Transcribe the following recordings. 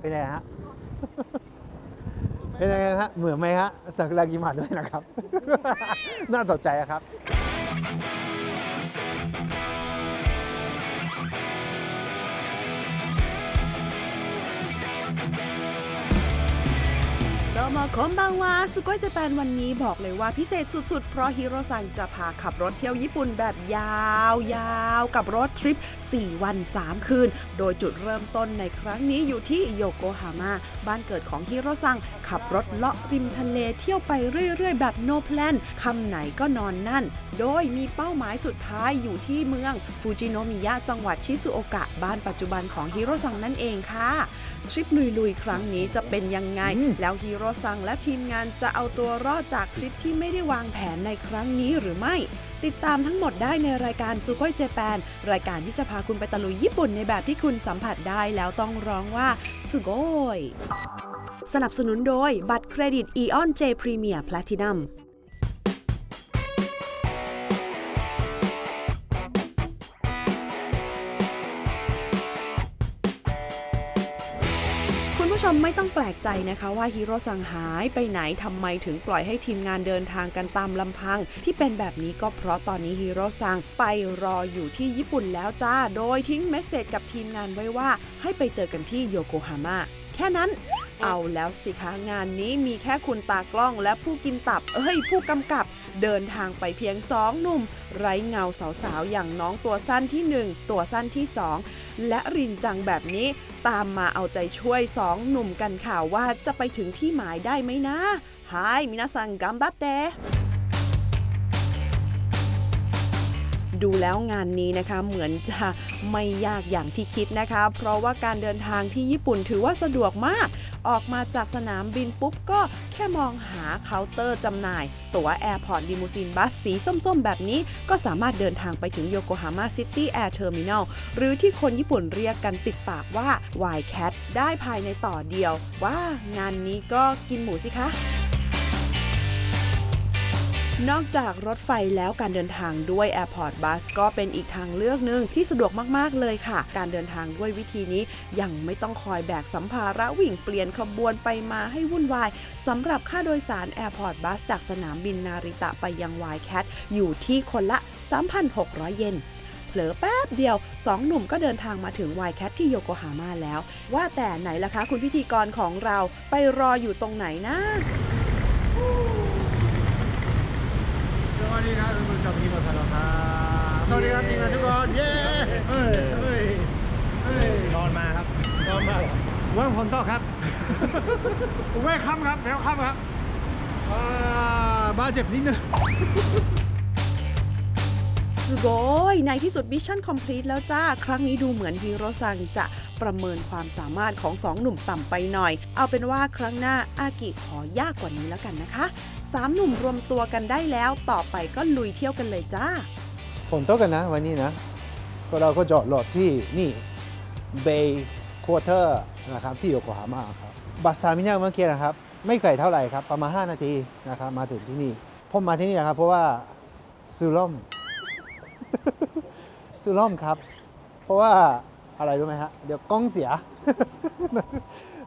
เป็นไงฮะ เป็นไงฮะ เหมือนไหมฮะสักุระกิมาด้วยนะครับ น่าตกใจอะครับ โดโมคมบังวาสุโกยเจแปนวันนี้บอกเลยว่าพิเศษสุดๆ เพราะฮิโรซังจะพาขับรถเที่ยวญี่ปุ่นแบบยาวๆ กับรถทริป 4 วัน 3 คืน โดยจุดเริ่มต้นในครั้งนี้อยู่ที่โยโกฮาม่าบ้านเกิดของฮิโรซัง ขับรถเลาะริมทะเลเที่ยวไปเรื่อยๆ แบบโนแพลนคำไหนก็นอนนั่น โดยมีเป้าหมายสุดท้ายอยู่ที่เมืองฟูจิโนมิยะจังหวัดชิซุโอกะบ้านปัจจุบันของฮิโรซังนั่นเองค่ะ ทริปลุยๆ ครั้งนี้จะเป็นยังไงอืมแล้วฮีโร่ซังและทีมงานจะเอาตัวรอดจากทริปที่ไม่ได้วางแผนในครั้งนี้หรือไม่ ติดตามทั้งหมดได้ในรายการซูโก y เจแปนรายการที่จะพาคุณไปตะลุยญี่ปุ่นในแบบที่คุณสัมผัสได้แล้วต้องร้องว่าสุโกยสนับสนุนโดยบัตรเครดิต Eon J Premier Platinum คุณผู้ชม ไม่ต้องแปลกใจนะคะว่าฮีโร่สังหายไปไหนทำไมถึงปล่อยให้ทีมงานเดินทางกันตามลำพัง ที่เป็นแบบนี้ก็เพราะตอนนี้ฮีโร่ซังไปรออยู่ที่ญี่ปุ่นแล้วจ้า โดยทิ้งเมสเซจกับทีมงานไว้ว่า ให้ไปเจอกันที่โยโกฮาม่าแค่นั้น เอาแล้วสิคะงานนี้มีแค่คุณตากล้องและผู้กินตับ เอ้ย ผู้กำกับ เดินทางไปเพียงสองหนุ่ม ไร้เงาสาวๆ อย่างน้องตัวสั้นที่หนึ่งตัวสั้นที่สองและรินจังแบบนี้ ตามมาเอาใจช่วยสองหนุ่มกันค่ะว่าจะไปถึงที่หมายได้ไหมนะไฮมินาซังกัมบัตเตดูแล้วงานนี้นะคะเหมือนจะไม่ยากอย่างที่คิดนะคะ เพราะว่าการเดินทางที่ญี่ปุ่นถือว่าสะดวกมาก ออกมาจากสนามบินปุ๊บก็แค่มองหาเคาน์เตอร์จำหน่าย ตั๋วแอร์พอร์ตดิมูซินบัสสีส้มๆ แบบนี้ก็สามารถเดินทางไปถึงโยโกฮาม่าซิตี้แอร์เทอร์มินอลหรือที่คนญี่ปุ่นเรียกกันติดปากว่า Y-Cat ได้ภายในต่อเดียว ว่างานนี้ก็กินหมูสิคะ นอกจากรถไฟแล้วการเดินทางด้วย Airport Bus ก็เป็นอีกทางเลือกหนึ่งที่สะดวกมากๆเลยค่ะ การเดินทางด้วยวิธีนี้ยังไม่ต้องคอยแบกสัมภาระวิ่งเปลี่ยนขบวนไปมาให้วุ่นวายสำหรับค่าโดยสาร Airport Bus จากสนามบินนาริตะไปยัง YCAT อยู่ที่คนละ 3,600 เยนเผลอแป๊บเดียว 2 หนุ่มก็เดินทางมาถึง YCAT ที่โยโกฮาม่าแล้ว ว่าแต่ไหนล่ะคะคุณพิธีกรของเราไปรออยู่ตรงไหนนะ สวัส ดีครับคุณผู้ชมที่มาสนุกครับสวัสดีครับทีมงานทุกคนเย้เฮ้ยเฮ้ยเฮ้ยนอนมาครับนอนมาว่างผลต่อครับเวลคัมครับเวลคัมครับอ่าบาดเจ็บนิดนึง สโกยในที่สุดมิชชั่นคอมพลีทแล้วจ้า ครั้งนี้ดูเหมือนฮีโร่ซังจะประเมินความสามารถของสองหนุ่มต่ำไปหน่อย เอาเป็นว่าครั้งหน้าอากิขอยากกว่านี้แล้วกันนะคะสามหนุ่มรวมตัวกันได้แล้ว ต่อไปก็ลุยเที่ยวกันเลยจ้า ฝนตกกันนะวันนี้นะ ก็เราก็จอดรถที่นี่เบย์ควอเตอร์นะครับที่โยโกฮาม่าครับ บัสทามินัลเมื่อกี้นะครับ ไม่ไกลเท่าไหร่ครับ ประมาณ 5 นาทีนะครับมาถึงที่นี่ ผมมาที่นี่นะครับเพราะว่าซื้อล่ม ซื้อล่มครับ เพราะว่าอะไรรู้ไหมฮะ เดี๋ยวกล้องเสีย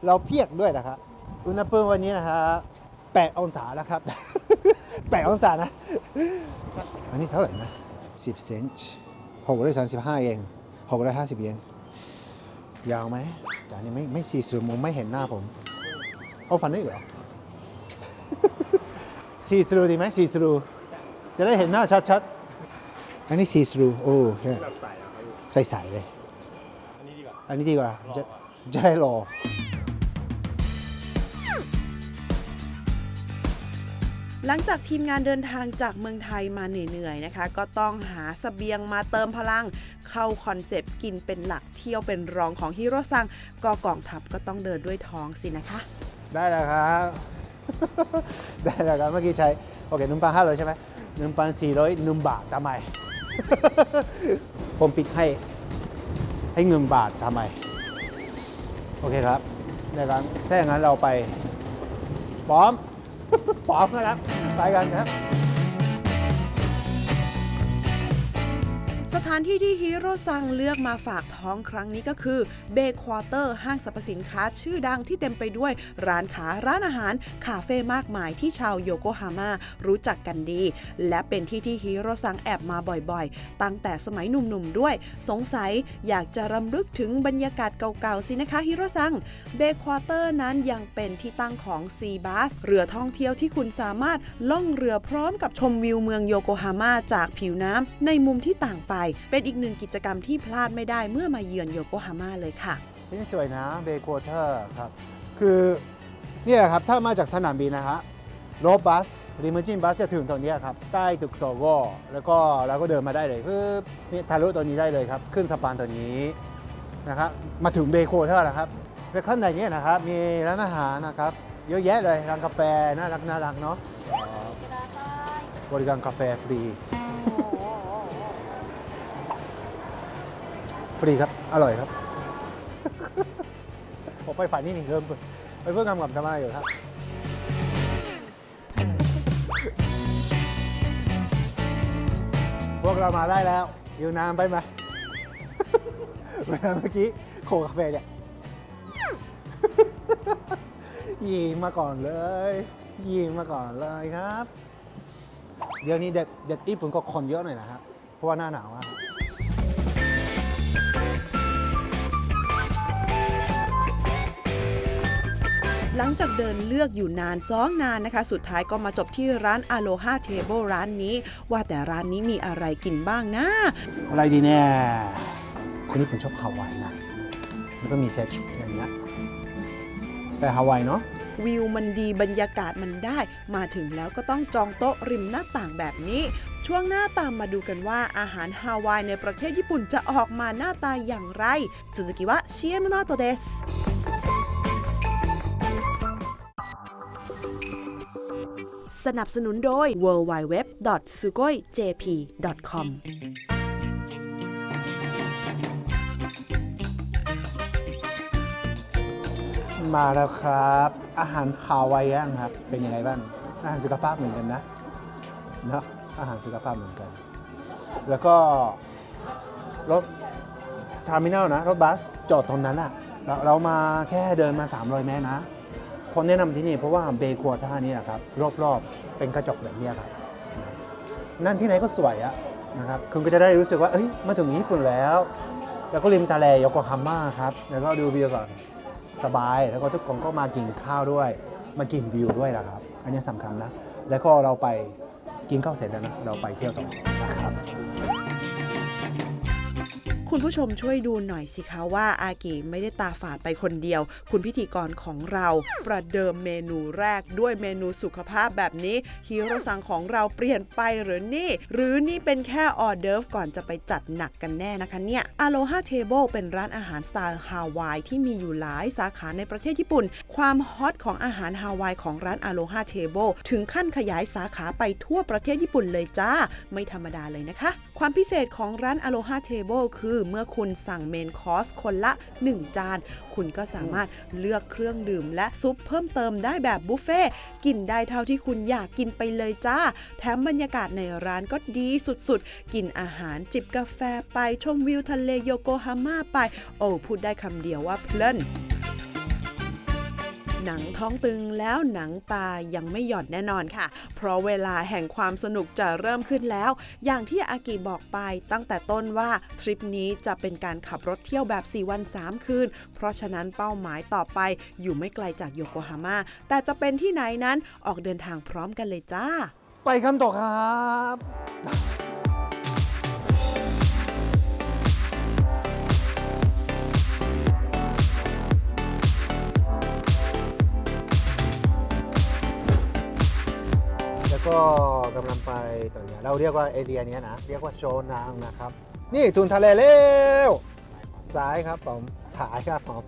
เราเพียกด้วยนะครับอุณหภูมิวันนี้นะครับ8องศาแล้วครับ8องศานะ อันนี้เท่าไหร่นะ10เซนช์635เอง650เยนยาวไหมแต่อันนี้ไม่ไม่สีสูมุมไม่เห็นหน้าผมเอาฟันได้เหรอสีสรูดีไหมสีสรูจะได้เห็นหน้าชัดๆ อันนี้สีสรูโอ้ใช่แบบใส่อะครับใสๆเลย อันนี้ดีกว่า อันนี้ดีกว่าจะจะได้รอหลังจากทีมงานเดินทางจากเมืองไทยมาเหนื่อยๆนะคะ ก็ต้องหาสเสบียงมาเติมพลัง เข้าคอนเซปต์กินเป็นหลักเที่ยวเป็นรองของฮีโร่ซังก็กองทัพก็ต้องเดินด้วยท้องสินะคะ ได้แล้วครับ ได้แล้วครับ เมื่อกี้ใช้ โอเคหนึ่งพันห้าร้อยใช่ไหมหนึ่งพันสี่ร้อยหนึ่งบาททำไม ผมปิดให้ ให้เงินบาททำไม โอเคครับได้านถ้าอย่างนั้นเราไปพร้อมพร้อมนะครับ ไปกันครับ สถานที่ที่ฮีโร่ซังเลือกมาฝากท้องครั้งนี้ก็คือเบควอเตอร์ห้างสรรพสินค้าชื่อดังที่เต็มไปด้วยร้านค้าร้านอาหาร คาเฟ่มากมายที่ชาวโยโกฮาม่ารู้จักกันดี และเป็นที่ที่ฮีโร่ซังแอบมาบ่อยๆ ตั้งแต่สมัยหนุ่มๆด้วย สงสัยอยากจะรำลึกถึงบรรยากาศเก่าๆสินะคะฮีโร่ซังเบควอเตอร์นั้นยังเป็นที่ตั้งของซีบัสเรือท่องเที่ยวที่คุณสามารถล่องเรือพร้อมกับชมวิวเมืองโยโกฮาม่าจากผิวน้ำในมุมที่ต่างไปเป็นอีกหนึ่งกิจกรรมที่พลาดไม่ได้เมื่อมาเยือนโยโกฮาม่าเลยค่ะนี่สวยนะเบโคเตอร์ครับ คือเนี่ยแหละครับถ้ามาจากสนามบินนะฮะรถบัสริมจินบัสจะถึงตรงเนี้ยครับ ใต้ตึกโซโก้แล้วก็เราก็เดินมาได้เลยคือนี่ทะลุตัวนี้ได้เลยครับ ขึ้นสะพานตัวนี้นะครับมาถึงเบโคเตอร์นะครับแล้วข้างในเนี้นะครับมีร้านอาหารนะครับเยอะแยะเลยร้านกาแฟน่ารักน่ารักเนาะบริการกาแฟฟรี ฟรีครับ อร่อยครับ ผมไปฝ่ายนี้นี่เริ่มไปเพื่อกำกับทำอะไรอยู่ครับพวกเรามาได้แล้ว อยู่นานไปไหมเวลาเมื่อกี้โคกาแฟเนี่ยยิงมาก่อนเลย ยิงมาก่อนเลยครับ เดี๋ยวนี้เด็กเด็กญี่ปุ่นก็คนเยอะหน่อยนะครับเพราะว่าหน้าหนาวอะ หลังจากเดินเลือกอยู่นานซองนานนะคะ สุดท้ายก็มาจบที่ร้านอโลฮาเทเบิลร้านนี้ ว่าแต่ร้านนี้มีอะไรกินบ้างนะ อะไรดีเนี่ยคนนี้ปุ่ชอบฮาวายนะมันก็มีเซตอย่างเงี้ยสไตล์ฮาวายเนาะวิวมันดีบรรยากาศมันได้ มาถึงแล้วก็ต้องจองโต๊ะริมหน้าต่างแบบนี้ ช่วงหน้าตามมาดูกันว่าอาหารฮาวายในประเทศญี่ปุ่นจะออกมาหน้าตาอย่างไรสุซุกิวะเชียมโนโตเดส สนับสนุนโดย w w w s u g o i j p c o m มาแล้วครับ อาหารฮาวายย่างครับ เป็นยังไงบ้าง อาหารสุขภาพเหมือนกันนะเนาะอาหารสุขภาพเหมือนกัน แล้วก็รถทาร์มินัลนะ รถบัสจอดตรงนั้นอะเราเรามาแค่เดินมา 300 เมตรนะ ผมแนะนำที่นี่เพราะว่าเบคัวท่านี่นะครับรอบๆเป็นกระจกแบบนี้ครับนั่นที่ไหนก็สวยอะนะครับคุณก็จะได้รู้สึกว่าเอ้ยมาถึงญี่ปุ่นแล้ว แล้วก็ริมทะเลยโกฮาม่าครับแล้วก็ดูวิวก่อนสบาย แล้วก็ทุกคนก็มากินข้าวด้วย มากินวิวด้วยนะครับ อันนี้สำคัญนะแล้วก็เราไปกินข้าวเสร็จแล้วนะเราไปเที่ยวต่อนะครับ คุณผู้ชมช่วยดูหน่อยสิคะว่าอากิไม่ได้ตาฝาดไปคนเดียว คุณพิธีกรของเราประเดิมเมนูแรกด้วยเมนูสุขภาพแบบนี้ฮีโร่ซังของเราเปลี่ยนไปหรือนี่ หรือนี่เป็นแค่ออเดิร์ฟก่อนจะไปจัดหนักกันแน่นะคะเนี่ย Aloha Table เป็นร้านอาหารสไตล์ฮาวายที่มีอยู่หลายสาขาในประเทศญี่ปุ่น ความฮอตของอาหารฮาวายของร้าน Aloha Table ถึงขั้นขยายสาขาไปทั่วประเทศญี่ปุ่นเลยจ้า ไม่ธรรมดาเลยนะคะ ความพิเศษของร้าน Aloha Table คือเมื่อคุณสั่งเมนคอร์สคนละ 1 จาน คุณก็สามารถเลือกเครื่องดื่มและซุปเพิ่มเติมได้แบบบุฟเฟ่ต์กินได้เท่าที่คุณอยากกินไปเลยจ้า แถมบรรยากาศในร้านก็ดีสุดๆ กินอาหารจิบกาแฟไปชมวิวทะเลโยโกฮาม่าไป โอ้พูดได้คำเดียวว่าเพลิน หนังท้องตึงแล้วหนังตายังไม่หย่อนแน่นอนค่ะ เพราะเวลาแห่งความสนุกจะเริ่มขึ้นแล้ว อย่างที่อากิบอกไปตั้งแต่ต้นว่าทริปนี้จะเป็นการขับรถเที่ยวแบบ 4 วัน 3 คืน เพราะฉะนั้นเป้าหมายต่อไปอยู่ไม่ไกลจากโยโกฮาม่าแต่จะเป็นที่ไหนนั้นออกเดินทางพร้อมกันเลยจ้า ไปกันต่อครับ แล้วก็กำลังไปตรงนี้เราเรียกว่าเอเรียเนี้ยนะ เรียกว่าโชนางนะครับ นี่ทุนทะเลเร็วซ้ายครับผมสายครับผม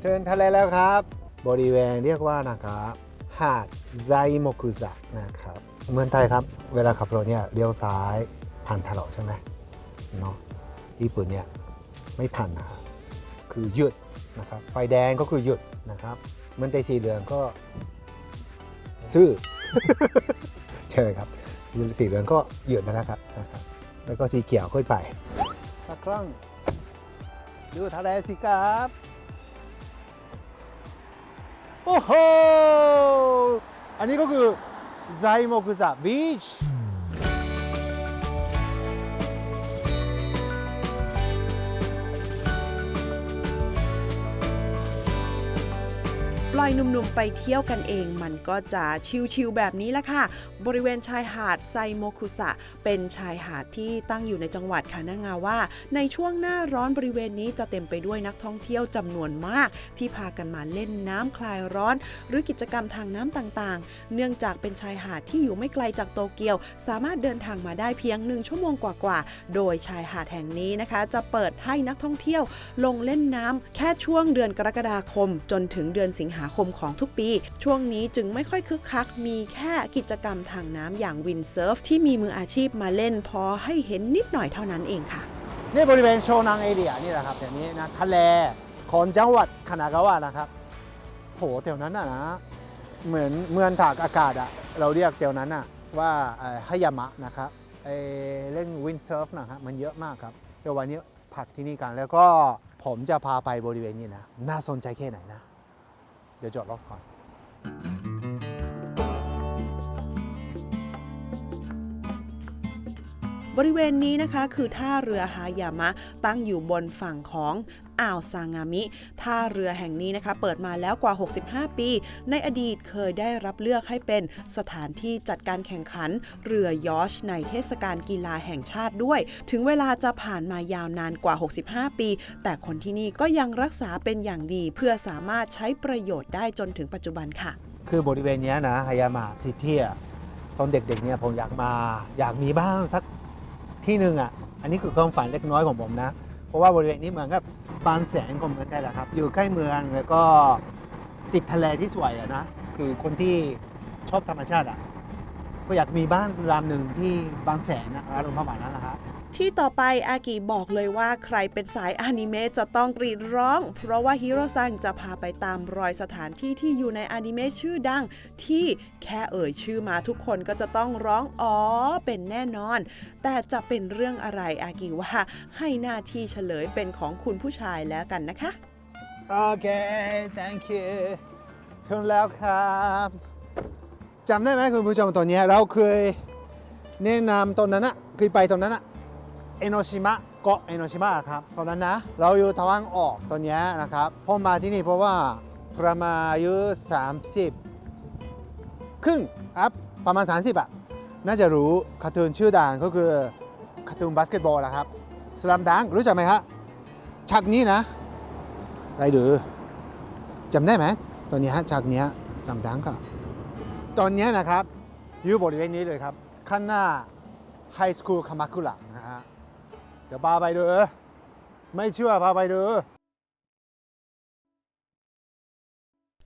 เทินทะเลแล้วครับ บริเวณเรียกว่านะครับหาดไซโมกุซะนะครับเมืองไทยครับเวลาขับรถเนี่ยเลี้ยวซ้ายผ่านถนนใช่ไหมเนาะญี่ปุ่นเนี่ยไม่ผ่านนะครับคือหยุดนะครับไฟแดงก็คือหยุดนะครับเมืองไทยสีเหลืองก็ซื่อ ใช่ครับสีเหลืองก็หยุดนะครับนะครับ แล้วก็สีเขียวค่อยไปตาคล้องดูทะเลสิครับ โอ้โห อันนี้ก็คือไซโมกุซะบีช ล่อยหนุ่มๆไปเที่ยวกันเอง มันก็จะชิลๆแบบนี้แหละค่ะ บริเวณชายหาดไซโมคุสะ เป็นชายหาดที่ตั้งอยู่ในจังหวัดคานางาว่า ในช่วงหน้าร้อนบริเวณนี้จะเต็มไปด้วยนักท่องเที่ยวจำนวนมาก ที่พากันมาเล่นน้ำคลายร้อน หรือกิจกรรมทางน้ำต่างๆ เนื่องจากเป็นชายหาดที่อยู่ไม่ไกลจากโตเกียว สามารถเดินทางมาได้เพียงหนึ่งชั่วโมงกว่าๆ โดยชายหาดแห่งนี้นะคะ จะเปิดให้นักท่องเที่ยวลงเล่นน้ำแค่ช่วงเดือนกรกฎาคม จนถึงเดือนสิงหาคมของทุกปี ช่วงนี้จึงไม่ค่อยคึกคัก มีแค่กิจกรรมทางน้ำอย่างวินเซิร์ฟที่มีมืออาชีพมาเล่นพอให้เห็นนิดหน่อยเท่านั้นเองค่ะนี่บริเวณโชนังเอเรียนี่แหละครับอย่างนี้นะทะเลของจังหวัดคานากาวะนะครับโหแถวนั้นน่ะนะเหมือนเมืองถากอากาศอะเราเรียกแถวนั้นอะว่าฮายามะนะครับเล่นวินเซิร์ฟนะครับมันเยอะมากครับเดี๋ยววันนี้พักที่นี่กันแล้วก็ผมจะพาไปบริเวณนี้นะ น่าสนใจแค่ไหนนะ เดี๋ยวจอดรถก่อนบริเวณนี้นะคะคือท่าเรือฮายามะตั้งอยู่บนฝั่งของ อ่าวซางามิ ท่าเรือแห่งนี้นะคะ เปิดมาแล้วกว่า 65 ปี ในอดีตเคยได้รับเลือกให้เป็นสถานที่จัดการแข่งขัน เรือยอชในเทศกาลกีฬาแห่งชาติด้วย ถึงเวลาจะผ่านมายาวนานกว่า 65 ปี แต่คนที่นี่ก็ยังรักษาเป็นอย่างดี เพื่อสามารถใช้ประโยชน์ได้จนถึงปัจจุบันค่ะ คือบริเวณนี้นะฮายามะซิตี้ตอนเด็กๆเนี่ยผมอยากมาอยากมีบ้างสักที่หนึ่งอะ อันนี้คือความฝันเล็กน้อยของผมนะ เพราะว่าบริเวณนี้เหมือนกับ บางแสนก็เหมือนกันแหละครับ อยู่ใกล้เมืองแล้วก็ติดทะเลที่สวยอะนะ คือคนที่ชอบธรรมชาติอะก็อยากมีบ้านรามหนึ่งที่บางแสนนะอารมณ์ประมาณนั้นแหละ ที่ต่อไปอากิบอกเลยว่าใครเป็นสายอนิเมะจะต้องกรีดร้อง เพราะว่าฮิโร่ซังจะพาไปตามรอยสถานที่ที่อยู่ในอนิเมะชื่อดัง ที่แค่เอ่ยชื่อมาทุกคนก็จะต้องร้องอ๋อเป็นแน่นอน แต่จะเป็นเรื่องอะไรอากิว่าให้หน้าที่เฉลยเป็นของคุณผู้ชายแล้วกันนะคะโอเค thank you ถึงแล้วครับจำได้ไหมคุณผู้ชมตัวเนี้เราเคยแนะนำตอนนั้นอะเคยไปตอนนั้นอะ เอโนชิมะเกาะเอโนชิมะครับตอนนั้นนะ เราอยู่ตะวันออกตอนนี้นะครับผมมาที่นี่เพราะว่าประมาณอายุ 30 ครึ่งครับประมาณ 30อะน่าจะรู้การ์ตูนชื่อดังก็คือการ์ตูนบาสเกตบอลแหละครับสลัมดังรู้จักไหมครับฉากนี้นะไรหรือจำได้ไหมตอนนี้ยฉากนี้ยสามดังค่ะตอนนี้นะครับอยู่บริเวณนี้เลยครับข้างหน้าไฮสคูลคามาคุระนะฮะ ดี๋ยวพาไปดูไม่เชื่อพาไปดู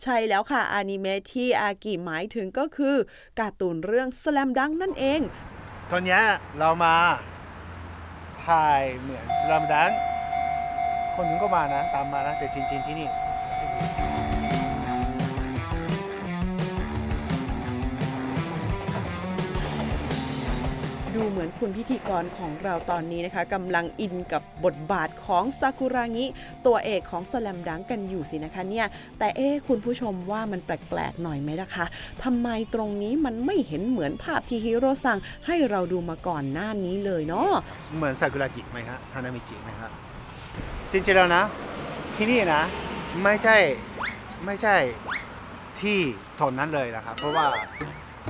ใช่แล้วค่ะอนิเมะที่อากิหมายถึงก็คือการ์ตูนเรื่อง Slam Dunk นั่นเองตอนเนี้ยเรามาถ่ายเหมือนสลัมดังคนหนึงก็มานะ ตามมานะ แต่จริง ๆ ที่นี่ ดูเหมือนคุณพิธีกรของเราตอนนี้นะคะกำลังอินกับบทบาทของซากุรางิตัวเอกของสแลมดังกันอยู่สินะคะเนี่ยแต่เอ๊คุณผู้ชมว่ามันแปลกๆหน่อยไหมล่ะคะทำไมตรงนี้มันไม่เห็นเหมือนภาพที่ฮิโร่ซังให้เราดูมาก่อนหน้านี้เลยเนาะเหมือนซากุระกิไหมฮะฮานามิจิไหมครับจริงๆแล้วนะ ที่นี่นะ ไม่ใช่ไม่ใช่ที่โทนนั้นเลยนะครับ เพราะว่า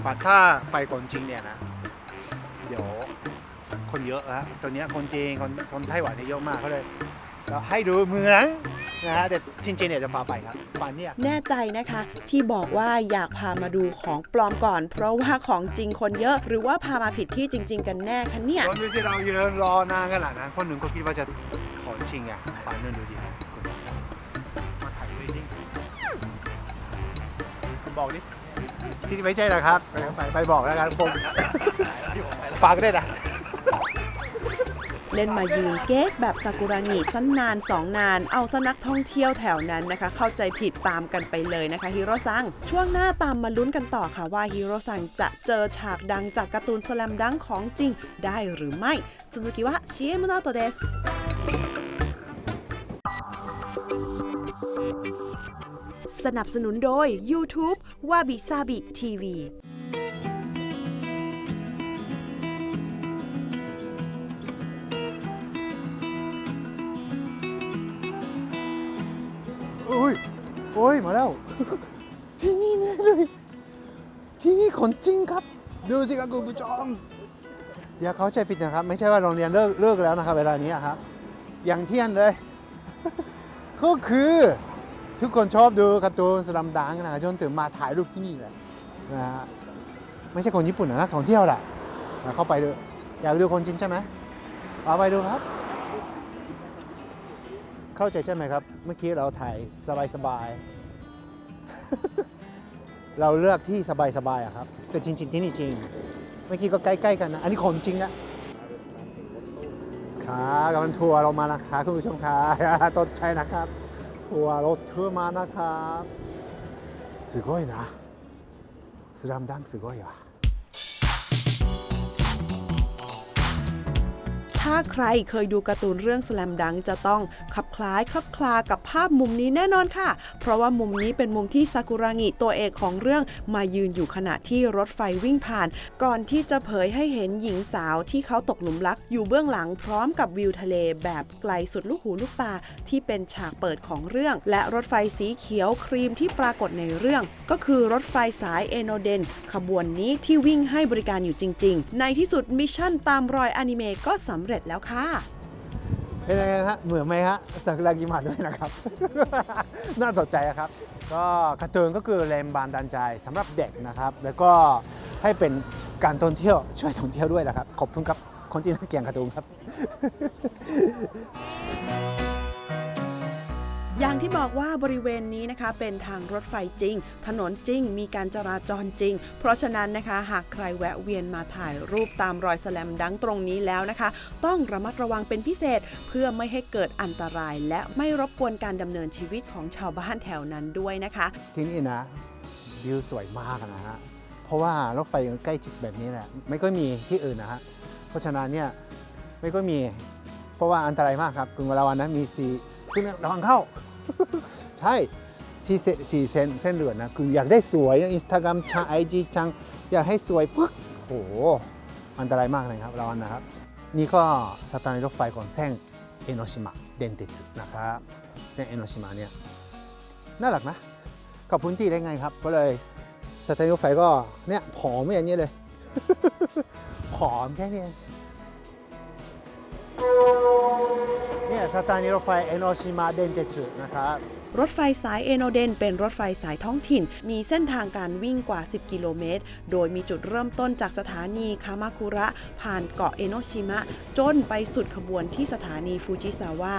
ฝาถ้าไปก่อนจริงเนี่ยนะ คนเยอะฮะตัวเนี้ยคนจีนคนคนไต้หวันเนี่ยเยอะมากเขาเลยเราให้ดูเมืองนะฮะแต่จริงๆเนี่ยจะพาไปครับฝันเนี่ยแน่ใจนะคะที่บอกว่าอยากพามาดูของปลอมก่อน เพราะว่าของจริงคนเยอะ หรือว่าพามาผิดที่จริง ๆ กันแน่คะเนี่ยตอนนี้ที่เรายืนรอนานขนาดนั้นคนหนึ่งก็คิดว่าจะขอจริงอะไปนู่นดูดิมาถ่ายวีดิ้งบอกดิที่ไม่ใช่นะครับไปไปไปบอกแล้วกันผมฝากด้วยนะ เล่นมายืนเก๊กแบบซากุระงิสั้นนานสองนาน เอาสนักท่องเที่ยวแถวนั้นนะคะ เข้าใจผิดตามกันไปเลยนะคะฮิโร่ซัง ช่วงหน้าตามมาลุ้นกันต่อค่ะว่าฮิโร่ซังจะเจอฉากดังจากการ์ตูนสแลมดังของจริงได้หรือไม่ 続きは CM の後ですสนับสนุนโดย YouTube วาบิ โอ้ยมาแล้ว ที่นี่แน่เลย ที่นี่คนจริงครับ ดูสิครับคุณผู้ชมอย่าเข้าใจผิดนะครับ ไม่ใช่ว่าโรงเรียนเลิกเลิกแล้วนะครับ เวลานี้อะครับอย่างเที่ยงเลย ก็คือทุกคนชอบดูการ์ตูนสลัมดังนะครับจนถึงมาถ่ายรูปที่นี่แหละนะฮะไม่ใช่คนญี่ปุ่นนะนักท่องเที่ยวแหละนะเข้าไปดูอยากดูคนจริงใช่ไหมเอาไปดูครับ เข้าใจใช่ไหมครับ เมื่อกี้เราถ่ายสบายๆ เราเลือกที่สบายๆอะครับ แต่จริง ๆ ที่นี่จริง เมื่อกี้ก็ใกล้ๆกันนะ อันนี้คนจริงนะขากำลังทัวร์เรามานะคะคุณผู้ชมค่ะ ต้นใจนะครับ ทัวร์รถทัวร์มานะครับすごいなスラムダンクすごいわ ถ้าใครเคยดูการ์ตูนเรื่อง Slam Dunk จะต้องคลับคล้ายคลับคลากับภาพมุมนี้แน่นอนค่ะ เพราะว่ามุมนี้เป็นมุมที่ซากุระงิตัวเอกของเรื่องมายืนอยู่ขณะที่รถไฟวิ่งผ่าน ก่อนที่จะเผยให้เห็นหญิงสาวที่เขาตกหลุมรักอยู่เบื้องหลังพร้อมกับวิวทะเลแบบไกลสุดลูกหูลูกตาที่เป็นฉากเปิดของเรื่อง และรถไฟสีเขียวครีมที่ปรากฏในเรื่อง ก็คือรถไฟสายเอโนเดนขบวนนี้ที่วิ่งให้บริการอยู่จริง ๆ ในที่สุดมิชชั่นตามรอยอนิเมะก็สำเร็จร็จแล้วค่ะ เป็นยังไงฮะเหมือนไหมฮะสักุรากิมาด้วยนะครับ น่าสนใจอะครับ ก็การ์ตูนก็คือแรงบันดาลใจสำหรับเด็กนะครับ แล้วก็ให้เป็นการท่องเที่ยวช่วยท่องเที่ยวด้วยนะครับ ขอบคุณครับคนที่นักเกียงการ์ตูนครับ อย่างที่บอกว่าบริเวณนี้นะคะเป็นทางรถไฟจริง ถนนจริง มีการจราจรจริง เพราะฉะนั้นนะคะ หากใครแวะเวียนมาถ่ายรูปตามรอยแสลมดังตรงนี้แล้วนะคะ ต้องระมัดระวังเป็นพิเศษเพื่อไม่ให้เกิดอันตราย และไม่รบกวนการดำเนินชีวิตของชาวบ้านแถวนั้นด้วยนะคะ ที่นี่นะวิวสวยมากนะฮะเพราะว่ารถไฟใกล้จิตแบบนี้แหละไม่ก็มีที่อื่นนะฮะเพราะฉะนั้นเนี่ยไม่ก็มี เพราะว่าอันตรายมากครับคุณวราวันนะมีสีคุณระวังเข้า ใช่สีเซสีเส้นเส้นเหลืองนะคืออยากได้สวยอินสตาแกรมชาไอจีช่างอยากให้สวยปึ๊กโหอันตรายมากเลยครับระวังนะครับ นี่ก็สถานีรถไฟของเส้นเอโนชิมะเดนเตสึนะครับเส้นเอโนชิมะเนี่ยน่ารักนะกับพื้นที่ได้ไงครับ ก็เลยสถานีรถไฟก็เนี่ยผอมอย่างนี้เลยผอมแค่นี้ サタンニロファイ江ノ島電鉄なんか โนชิมะเดนเตสึนะครับรถไฟสายเอโนเดน เป็นรถไฟสายท้องถิ่น มีเส้นทางการวิ่งกว่า 10 กิโลเมตร โดยมีจุดเริ่มต้นจากสถานีคามาคุระ ผ่านเกาะเอโนชิมะ จนไปสุดขบวนที่สถานีฟูจิซาวะ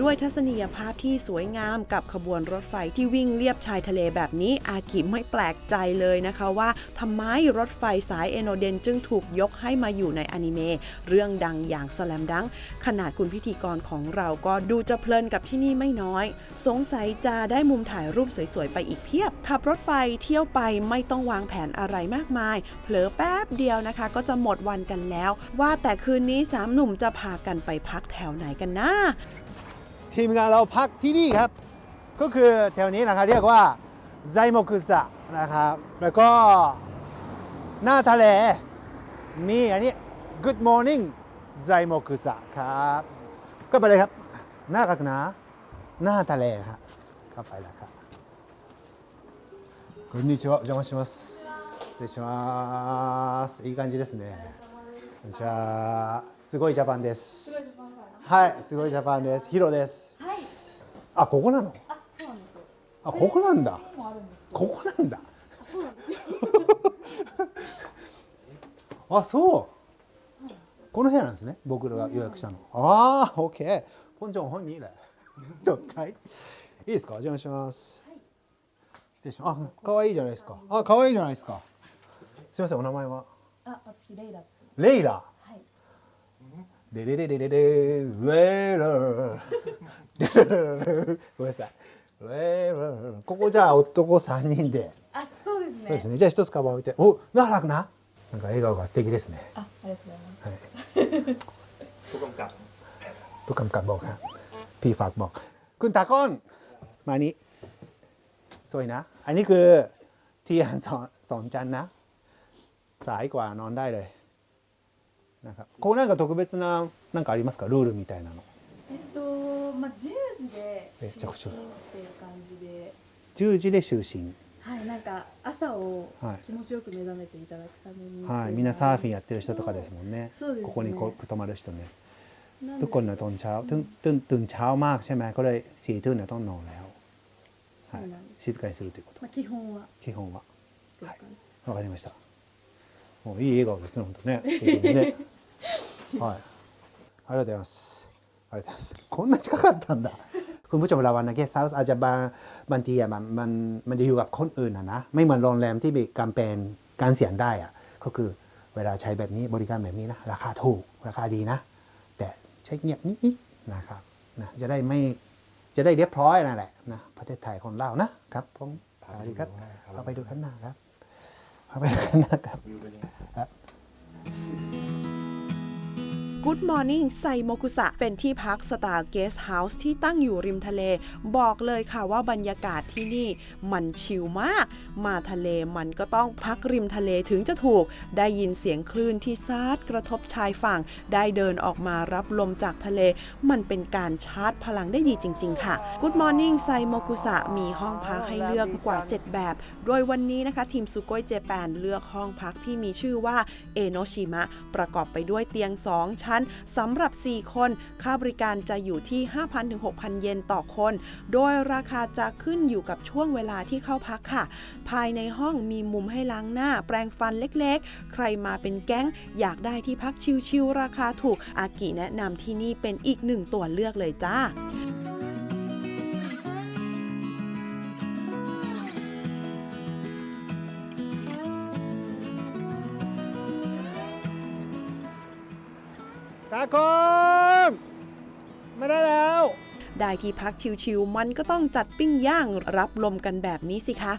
ด้วยทัศนียภาพที่สวยงามกับขบวนรถไฟที่วิ่งเลียบชายทะเลแบบนี้ อากิไม่แปลกใจเลยนะคะว่าทำไมรถไฟสายเอโนเดน จึงถูกยกให้มาอยู่ในอนิเมะเรื่องดังอย่างสแลมดังขนาดคุณพิธีกรของเราก็ดูจะเพลินกับที่นี่ไม่น้อย สงสัยจะได้มุมถ่ายรูปสวย ๆ ไปอีกเพียบ ขับรถไปเที่ยวไปไม่ต้องวางแผนอะไรมากมาย เผลอแป๊บเดียวนะคะ ก็จะหมดวันกันแล้ว ว่าแต่คืนนี้สามหนุ่มจะพากันไปพักแถวไหนกันนะ ทีมงานเราพักที่นี่ครับ ก็คือแถวนี้นะครับเรียกว่าไซโมคุสะนะครับ แล้วก็หน้าทะเลมีอันนี้ Good Morning ไซโมคุสะครับ ก็ไปเลยครับน่ารักนะหน้าทะเลครับ 乾杯だか。こんにちは。お邪魔します。失礼します。いい感じですね。こんにちは。すごいジャパンです。はいすごいジャパンです。ヒロです。あここなの？あここなんだ。ここなんだ。あそうこの部屋なんですね。僕らが予約したの。ああ、オッケー。本庄本人来。どっちいいですか？お邪魔します、はい、失礼します。あ可愛いじゃないですか。あ可愛いじゃないですか。すみませんお名前は？あ私レイラ。レイラ。はい。レレレレレレ。レラごめんなさい。レラここじゃあ男三人で。あそうですね。そうですね。じゃあ一つカバン置いて。おな楽ななんか笑顔が素敵ですね。あありがとうございます。はい。ผู้กำกับผู้ก มานี้ สวยนะ อันนี้คือที่อันสอนสอนจันนะ สายกว่านอนได้เลยนะครับこうなんか特別ななんかありますかルールみたいなのえっとまあ10時でめちゃくちゃ就寝っていう感じで10時で就寝はいなんか朝をはい気持ちよく目覚めていただくためにはい、みんなサーフィンやってる人とかですもんね。そうですねここにこう泊まる人ね。なんで ทุกคนนะตอนเช้าตื่นตื่นตื่นเช้ามากใช่ไหมก็เลยสี่ทุ่มเนี่ยต้องนอนแล้ว はい、静かにするということ、まあ、基本は基本はわ、はい、かりましたもういい笑顔ですね本当ねねはいありがとうございますありがとうございますこんな近かったんだคุณผู้ชมเราวันนะเกสเฮาส์อาจจะบางบางทีอะมันมันมันจะอยู่กับคนอื่นอะนะไม่เหมือนโรงแรมที่มีการเป็นการเสียงได้อะก็คือเวลาใช้แบบนี้บริการแบบนี้นะราคาถูกราคาดีนะ แต่ใช้เงียบนิดๆนะครับนะจะได้ไม่ จะได้เรียบร้อยนั่นแหละนะประเทศไทยของเรานะครับผมสวัสดีครับเราไปดูข้างหน้าครับเอาไปดูข้างหน้าครับ Good Morning ไซโมกุสะ เป็นที่พักสตาร์เกสต์เฮาส์ที่ตั้งอยู่ริมทะเล บอกเลยค่ะว่าบรรยากาศที่นี่มันชิลมาก มาทะเลมันก็ต้องพักริมทะเลถึงจะถูก ได้ยินเสียงคลื่นที่ซาดกระทบชายฝั่ง ได้เดินออกมารับลมจากทะเล มันเป็นการชาร์จพลังได้ดีจริง ๆ ค่ะ Good Morning ไซโมกุสะมีห้องพักให้เลือกกว่า 7 แบบ โดยวันนี้นะคะ ทีมซูโกยเจแปนเลือกห้องพักที่มีชื่อว่าเอโนชิมะประกอบไปด้วยเตียง 2 ชั้นสำหรับ 4 คน ค่าบริการจะอยู่ที่ 5,000ถึง6,000 เยนต่อคน โดยราคาจะขึ้นอยู่กับช่วงเวลาที่เข้าพักค่ะ ภายในห้องมีมุมให้ล้างหน้า แปรงฟันเล็กๆ ใครมาเป็นแก๊ง อยากได้ที่พักชิลๆราคาถูก อากิแนะนำที่นี่เป็นอีกหนึ่งตัวเลือกเลยจ้า ตาคมไม่ได้แล้ว ได้ที่พักชิวๆมันก็ต้องจัดปิ้งย่างรับลมกันแบบนี้สิคะ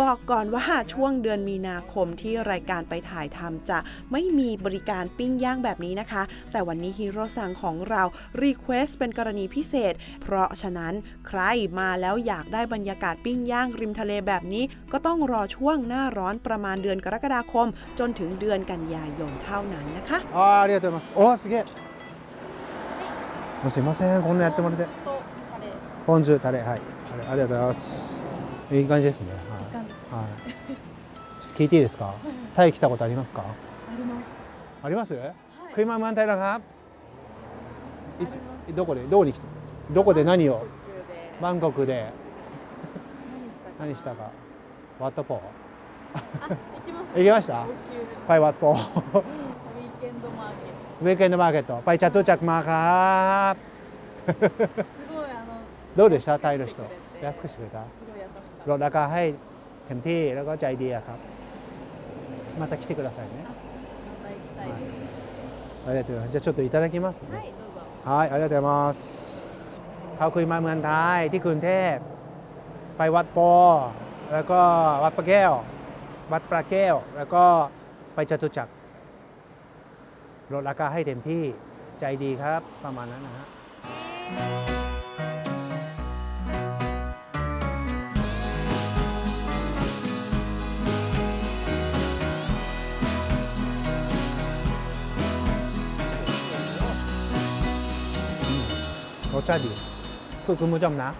บอกก่อนว่าช่วงเดือนมีนาคมที่รายการไปถ่ายทำจะไม่มีบริการปิ้งย่างแบบนี้นะคะ แต่วันนี้ฮีโร่ซังของเรารีเควสเป็นกรณีพิเศษ เพราะฉะนั้นใครมาแล้วอยากได้บรรยากาศปิ้งย่างริมทะเลแบบนี้ ก็ต้องรอช่วงหน้าร้อนประมาณเดือนกรกฎาคม จนถึงเดือนกันยายนเท่านั้นนะคะ あーありがとうございますおーすげえ もうすいませんこんなやってもらって。ポン酢タレ。はい。ありがとうございます。いい感じですね。はい、はい、ちょっと聞いていいですか？タイ来たことありますか？あります。食いまんまんタいだないつ？どこで？どこに来た？どこで？何を？バンコクで。何したか。ワットポー。行きました。行きました？ファワットポー。ケッ เวกเกนมาร์เก็ตไปจตุจักรมาครับ トすごいあのどうでしたタイの人安くしてくれたすごい優しかっลดราคาให้เต็มที่แล้วก็ใจดีอะครับ また来てくださいねたまた行きたいですありがとうございますじゃあちょっといただきますねはいどうぞはいありがとうございますเขาคุยมาเมืองไทยที่กรุงเทพไปวัดโปอแล้วก็วัดพระแก้ว วัดพระแก้ว แล้วก็ไปจตุจักร ลดราคาให้เต็มที่ใจดีครับประมาณนั้นนะฮะรสชาติดีคือคุณผู้ชมนะ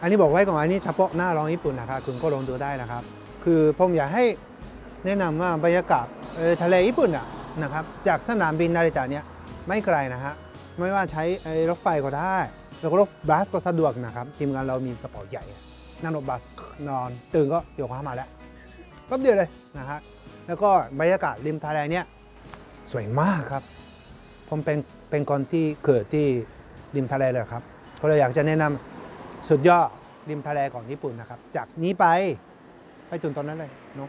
อันนี้บอกไว้ก่อนอันนี้เฉพาะหน้าร้องญี่ปุ่นนะครับคุณก็ลองดูได้นะครับ คือผมอยากให้แนะนำว่าบรรยากาศทะเลญี่ปุ่นน่ะ นะครับจากสนามบินนาริตะเนี่ยไม่ไกลนะฮะไม่ว่าใช้เอ่อรถไฟก็ได้แล้วก็รถบัสก็สะดวกนะครับทีมงานเรามีกระเป๋าใหญ่นั่งรถบัสนอนตื่นก็โยกเข้ามาแล้วแป๊บเดียวเลยนะฮะแล้วก็บรรยากาศริมทะเลเนี่ยสวยมากครับ ผมเป็นเป็นคนที่เกิดที่ริมทะเลเลยครับก็เลยอยากจะแนะนำสุดยอดริมทะเลของญี่ปุ่นนะครับ จากนี้ไปไปถึงตอนนั้นเลยเนาะ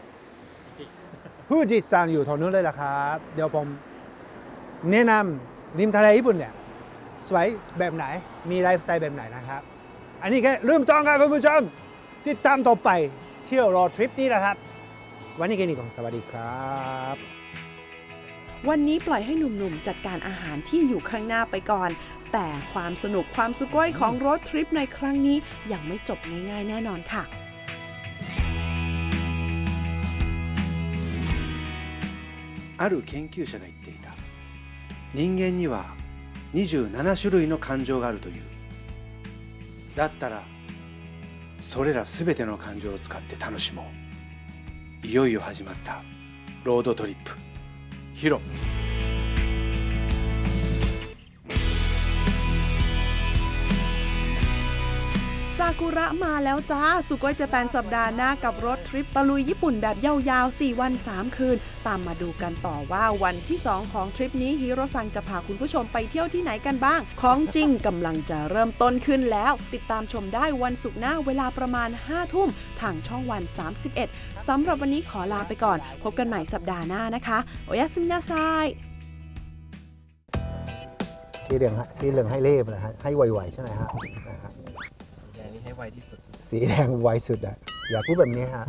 ฟูจิซังอยู่ตรงนู้นเลยละครับ เดี๋ยวผมแนะนำริมทะเลญี่ปุ่นเนี่ยสวยแบบไหนมีไลฟ์สไตล์แบบไหนนะครับ อันนี้แค่เริ่มต้นครับคุณผู้ชมติดตามต่อไปเที่ยวรอทริปนี้แหละครับ วันนี้แค่นี้ก่อนสวัสดีครับ วันนี้ปล่อยให้หนุ่มๆ จัดการอาหารที่อยู่ข้างหน้าไปก่อน แต่ความสนุกความสุกอยของรถทริปในครั้งนี้ยังไม่จบง่ายๆแน่นอนค่ะ ある研究者が言っていた。人間には27種類の感情があるという。だったらそれら全ての感情を使って楽しもう。いよいよ始まったロードトリップ。ヒロ。 กุระมาแล้วจ้า สุโกยเจแปนสัปดาห์หน้ากับรถทริปตะลุยญี่ปุ่นแบบยาวๆ 4 วัน 3 คืน ตามมาดูกันต่อว่าวันที่ 2 ของทริปนี้ฮิโรซังจะพาคุณผู้ชมไปเที่ยวที่ไหนกันบ้าง ของจริงกำลังจะเริ่มต้นขึ้นแล้ว ติดตามชมได้วันศุกร์หน้าเวลาประมาณ 5 ทุ่ม ทางช่องวัน 31 สำหรับวันนี้ขอลาไปก่อน พบกันใหม่สัปดาห์หน้านะคะโอยาสมินาไซสีเหลืองฮะสีเหลืองให้เล่บนะฮะให้ไวๆใช่ไหมฮะนะครับ วที่สุด สีแดงไวสุดอะอย่าพูดแบบนี้ฮะ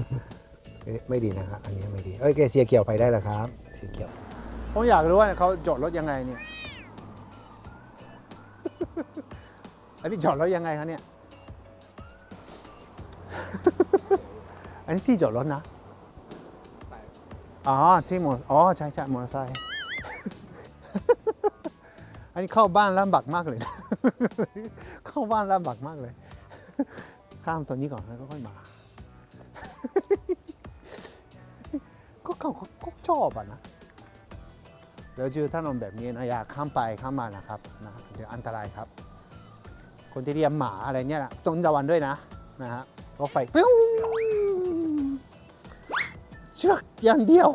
ไม่ไม่ดีนะฮะอันนี้ไม่ดีเอ้ยเกเสียเขียวไปได้แล้วครับสีเขียวผมอยากรู้ว่าเขาจอดรถยังไงเนี่ย อันนี้จอดรถยังไงคะเนี่ย อันนี้ที่จอดรถนะ อ๋อที่มออ๋อใช่ใช่มอเตอร์ไซค์ อันนี้เข้าบ้านลำบากมากเลยนะเข้าบ้านลำบากมากเลย ข้ามตัวนี้ก่อนแล้วก็ค่อยมา ก็เขาก็ชอบอะนะแล้วเจอถนนแบบนี้นะอย่าข้ามไปข้ามมานะครับนะเดี๋ยวอันตรายครับ คนที่เรียมหมาอะไรเนี่ยนะต้องระวังด้วยนะนะฮะรถไฟปิ้วเชือกอย่างเดียว